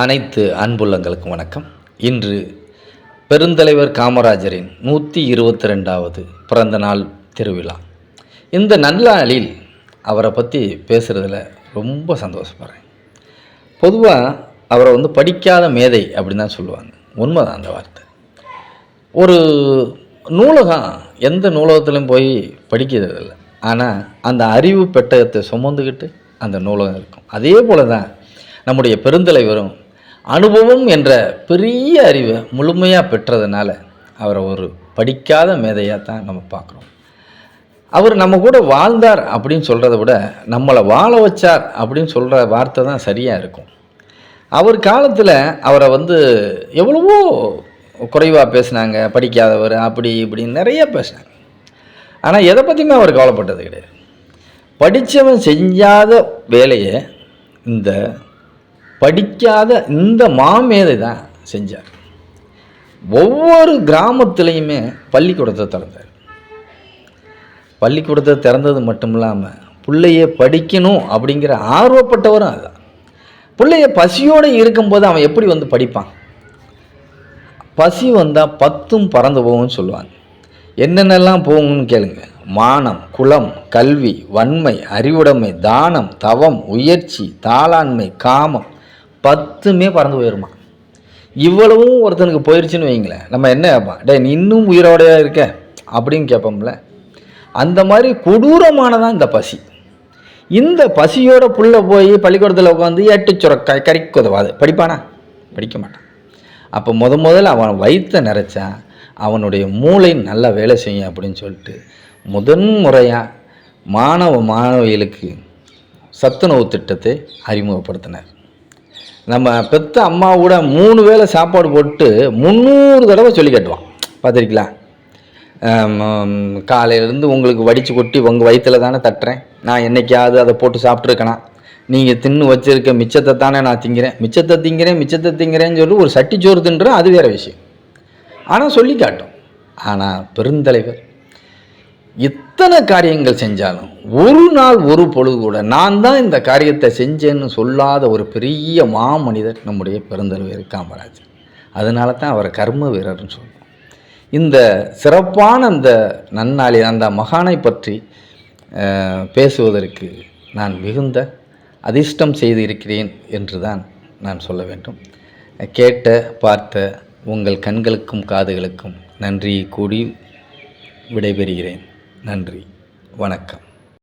அனைத்து அன்புள்ளங்களுக்கும் வணக்கம். இன்று பெருந்தலைவர் காமராஜரின் நூற்றி இருபத்தி ரெண்டாவது பிறந்த நாள் திருவிழா. இந்த நன்னாளில் அவரை பற்றி பேசுகிறதுல ரொம்ப சந்தோஷப்படுறேன் பொதுவாக அவரை வந்து படிக்காத மேதை அப்படின்னு தான் சொல்லுவாங்க. உண்மைதான் அந்த வார்த்தை. ஒரு நூலகம் எந்த நூலகத்திலும் போய் படிக்கிறது இல்லை. ஆனால் அந்த அறிவு பெட்டகத்தை சுமந்துக்கிட்டு அந்த நூலகம் இருக்கும். அதே போல தான் நம்முடைய பெருந்தலைவரும் அனுபவம் என்ற பெரிய அறிவை முழுமையாக பெற்றதுனால அவரை ஒரு படிக்காத மேதையாக தான் நம்ம பார்க்குறோம். அவர் நம்ம கூட வாழ்ந்தார் அப்படின்னு சொல்கிறத விட நம்மளை வாழ வச்சார் அப்படின்னு சொல்கிற வார்த்தை தான் சரியாக இருக்கும். அவர் காலத்தில் அவரை வந்து எவ்வளவோ குறைவாக பேசினாங்க படிக்காதவர் அப்படி இப்படின்னு நிறைய பேசினாங்க. ஆனால் எதை பற்றியுமே அவர் கவலைப்பட்டது கிடையாது. படித்தவன் செஞ்சாத வேலையை இந்த படிக்காத இந்த மாமேதை தான் செஞ்சார். ஒவ்வொரு கிராமத்துலேயுமே பள்ளிக்கூடத்தை திறந்தார். பள்ளிக்கூடத்தை திறந்தது மட்டும் இல்லாமல் பிள்ளைய படிக்கணும் அப்படிங்கிற ஆர்வப்பட்டவரும் அதுதான் பிள்ளைய பசியோடு இருக்கும்போது அவன் எப்படி வந்து படிப்பான்? பசி வந்தால் பத்தும் பறந்து போகும்னு சொல்லுவாங்க. என்னென்னலாம் போகும்னு கேளுங்க. மானம் குலம் கல்வி வன்மை அறிவுடைமை தானம் தவம் உயர்ச்சி தாளாண்மை காமம் பத்துமே பறந்து போயிருமா? இவ்வளவும் ஒருத்தனுக்கு போயிடுச்சுன்னு வைங்களேன். நம்ம என்ன கேட்பான்? டே நீ இன்னும் உயிரோடையாக இருக்க? அப்படின்னு கேட்போம்ல. அந்த மாதிரி கொடூரமானதான் இந்த பசி. இந்த பசியோட புள்ள போய் பள்ளிக்கூடத்தில் உட்காந்து எட்டு சுரக்காய் கறிக்கு உதவாது படிப்பானா? படிக்க மாட்டான். அப்போ முத முதல்ல அவன் வயிற்றை நிறைச்சா அவனுடைய மூளை நல்லா வேலை செய்யும் அப்படின்னு சொல்லிட்டு முதன் முறையாக மாணவ மாணவிகளுக்கு சத்துணவு திட்டத்தை அறிமுகப்படுத்தினார். நம்ம பெத்த அம்மா கூட மூணு வேளை சாப்பாடு போட்டு முந்நூறு தடவை சொல்லி கட்டுவான். பார்த்துருக்கலாம் காலையிலேருந்து உங்களுக்கு வடித்து கொட்டி உங்கள் வயிற்றில் தானே தட்டுறேன். நான் என்னைக்காவது அதை போட்டு சாப்பிட்ருக்கேனா நீங்கள் தின்னு வச்சிருக்க மிச்சத்தை தானே நான் திங்கிறேன். மிச்சத்தை திங்கிறேன் மிச்சத்தை திங்கிறேன்னு சொல்லி ஒரு சட்டி சோறு தின்றேன் அது வேறு விஷயம். ஆனால் சொல்லி காட்டும். ஆனால் பெருந்தலைவர் எத்தனை காரியங்கள் செஞ்சாலும் ஒரு நாள் ஒரு பொழுது கூட நான் தான் இந்த காரியத்தை செஞ்சேன்னு சொல்லாத ஒரு பெரிய மாமனிதர் நம்முடைய பெருந்தலைவர் காமராஜர். அதனால தான் அவரை கர்ம வீரர்னு சொல்லுவோம் இந்த சிறப்பான அந்த நன்னாளி அந்த மகானை பற்றி பேசுவதற்கு நான் மிகுந்த அதிர்ஷ்டம் செய்து இருக்கிறேன் என்று தான் நான் சொல்ல வேண்டும். கேட்ட பார்த்த உங்கள் கண்களுக்கும் காதுகளுக்கும் நன்றி கூடி விடைபெறுகிறேன். நன்றி. வணக்கம்.